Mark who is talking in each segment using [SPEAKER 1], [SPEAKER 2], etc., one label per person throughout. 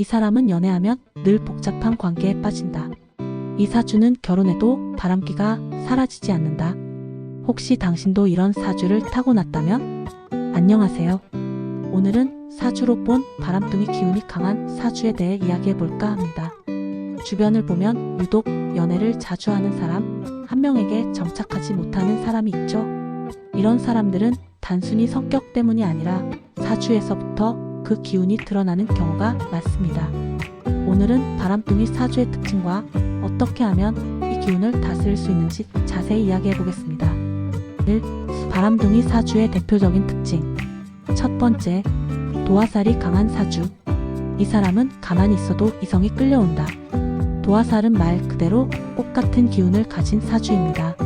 [SPEAKER 1] 이 사람은 연애하면 늘 복잡한 관계에 빠진다. 이 사주는 결혼해도 바람기가 사라지지 않는다. 혹시 당신도 이런 사주를 타고났다면? 안녕하세요. 오늘은 사주로 본 바람둥이 기운이 강한 사주에 대해 이야기해 볼까 합니다. 주변을 보면 유독 연애를 자주 하는 사람, 한 명에게 정착하지 못하는 사람이 있죠. 이런 사람들은 단순히 성격 때문이 아니라 사주에서부터 그 기운이 드러나는 경우가 많습니다. 오늘은 바람둥이 사주의 특징과 어떻게 하면 이 기운을 다스릴 수 있는지 자세히 이야기해 보겠습니다. 1. 바람둥이 사주의 대표적인 특징. 첫 번째, 도화살이 강한 사주. 이 사람은 가만히 있어도 이성이 끌려온다. 도화살은 말 그대로 꽃 같은 기운을 가진 사주입니다.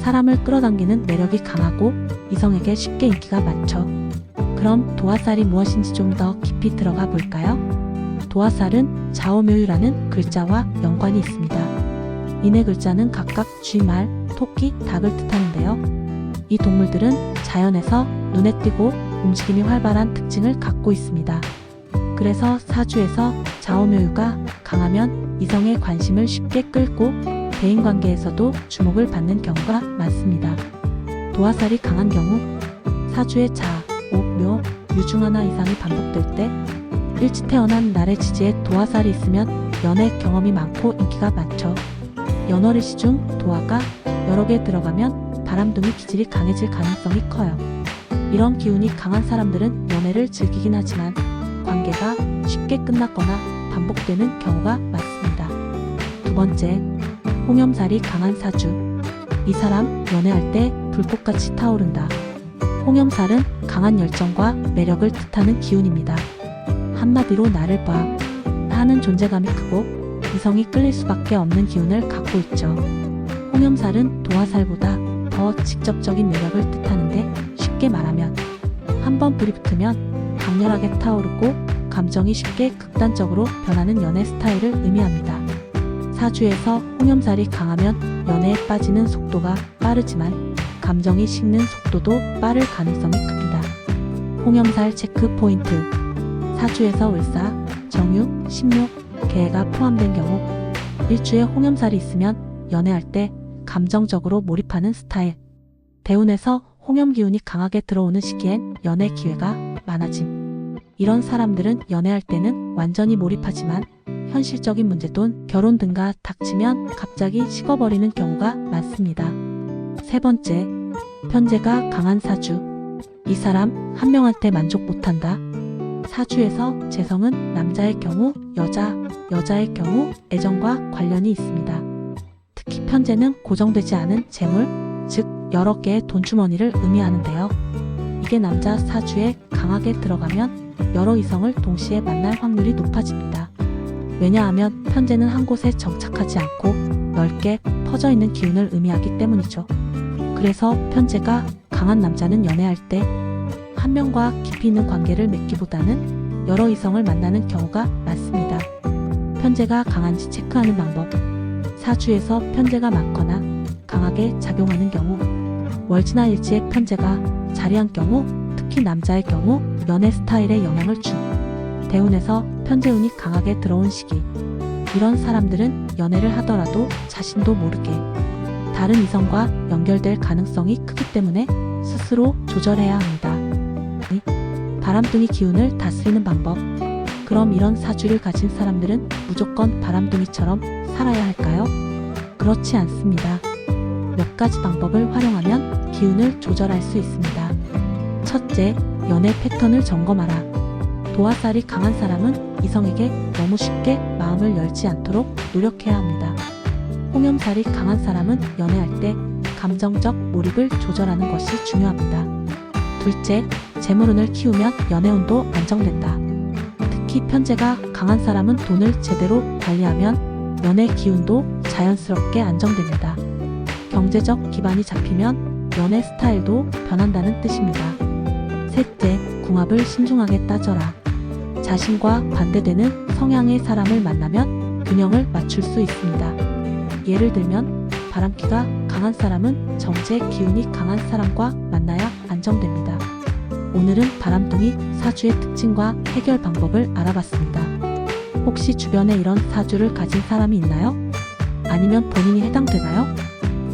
[SPEAKER 1] 사람을 끌어당기는 매력이 강하고 이성에게 쉽게 인기가 많죠. 그럼 도화살이 무엇인지 좀 더 깊이 들어가 볼까요? 도화살은 자오묘유라는 글자와 연관이 있습니다. 이네 글자는 각각 쥐, 말, 토끼, 닭을 뜻하는데요. 이 동물들은 자연에서 눈에 띄고 움직임이 활발한 특징을 갖고 있습니다. 그래서 사주에서 자오묘유가 강하면 이성의 관심을 쉽게 끌고 대인 관계에서도 주목을 받는 경우가 많습니다. 도화살이 강한 경우 사주의 자, 오, 묘, 유중 하나 이상이 반복될 때 일찍 태어난 날의 지지에 도화살이 있으면 연애 경험이 많고 인기가 많죠. 연월일 시 중 도화가 여러 개 들어가면 바람둥이 기질이 강해질 가능성이 커요. 이런 기운이 강한 사람들은 연애를 즐기긴 하지만 관계가 쉽게 끝났거나 반복되는 경우가 많습니다. 두 번째, 홍염살이 강한 사주. 이 사람 연애할 때 불꽃같이 타오른다. 홍염살은 강한 열정과 매력을 뜻하는 기운입니다. 한마디로 나를 봐 하는 존재감이 크고 이성이 끌릴 수밖에 없는 기운을 갖고 있죠. 홍염살은 도화살보다 더 직접적인 매력을 뜻하는데 쉽게 말하면 한번 불이 붙으면 강렬하게 타오르고 감정이 쉽게 극단적으로 변하는 연애 스타일을 의미합니다. 사주에서 홍염살이 강하면 연애에 빠지는 속도가 빠르지만 감정이 식는 속도도 빠를 가능성이 큽니다. 홍염살 체크 포인트 사주에서 을사, 정유, 신묘, 개가 포함된 경우 일주에 홍염살이 있으면 연애할 때 감정적으로 몰입하는 스타일. 대운에서 홍염 기운이 강하게 들어오는 시기엔 연애 기회가 많아짐. 이런 사람들은 연애할 때는 완전히 몰입하지만 현실적인 문제 돈, 결혼 등과 닥치면 갑자기 식어버리는 경우가 많습니다. 세 번째, 편제가 강한 사주. 이 사람 한 명한테 만족 못한다. 사주에서 재성은 남자의 경우 여자, 여자의 경우 애정과 관련이 있습니다. 특히 편제는 고정되지 않은 재물, 즉 여러 개의 돈주머니를 의미하는데요. 이게 남자 사주에 강하게 들어가면 여러 이성을 동시에 만날 확률이 높아집니다. 왜냐하면 편제는 한 곳에 정착하지 않고 넓게 퍼져 있는 기운을 의미하기 때문이죠. 그래서 편제가 강한 남자는 연애할 때 한 명과 깊이 있는 관계를 맺기보다는 여러 이성을 만나는 경우가 많습니다. 편제가 강한지 체크하는 방법. 사주에서 편제가 많거나 강하게 작용하는 경우, 월지나 일지의 편제가 자리한 경우, 특히 남자의 경우 연애 스타일에 영향을 줌. 대운에서 편제운이 강하게 들어온 시기. 이런 사람들은 연애를 하더라도 자신도 모르게 다른 이성과 연결될 가능성이 크기 때문에 스스로 조절해야 합니다. 바람둥이 기운을 다스리는 방법. 그럼 이런 사주를 가진 사람들은 무조건 바람둥이처럼 살아야 할까요? 그렇지 않습니다. 몇 가지 방법을 활용하면 기운을 조절할 수 있습니다. 첫째, 연애 패턴을 점검하라. 도화살이 강한 사람은 이성에게 너무 쉽게 마음을 열지 않도록 노력해야 합니다. 홍염살이 강한 사람은 연애할 때 감정적 몰입을 조절하는 것이 중요합니다. 둘째, 재물운을 키우면 연애운도 안정된다. 특히 편제가 강한 사람은 돈을 제대로 관리하면 연애 기운도 자연스럽게 안정됩니다. 경제적 기반이 잡히면 연애 스타일도 변한다는 뜻입니다. 셋째, 궁합을 신중하게 따져라. 자신과 반대되는 성향의 사람을 만나면 균형을 맞출 수 있습니다. 예를 들면 바람기가 강한 사람은 정제 기운이 강한 사람과 만나야 안정됩니다. 오늘은 바람둥이 사주의 특징과 해결 방법을 알아봤습니다. 혹시 주변에 이런 사주를 가진 사람이 있나요? 아니면 본인이 해당되나요?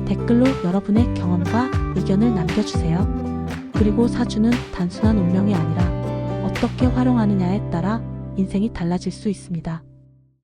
[SPEAKER 1] 댓글로 여러분의 경험과 의견을 남겨주세요. 그리고 사주는 단순한 운명이 아니라 어떻게 활용하느냐에 따라 인생이 달라질 수 있습니다.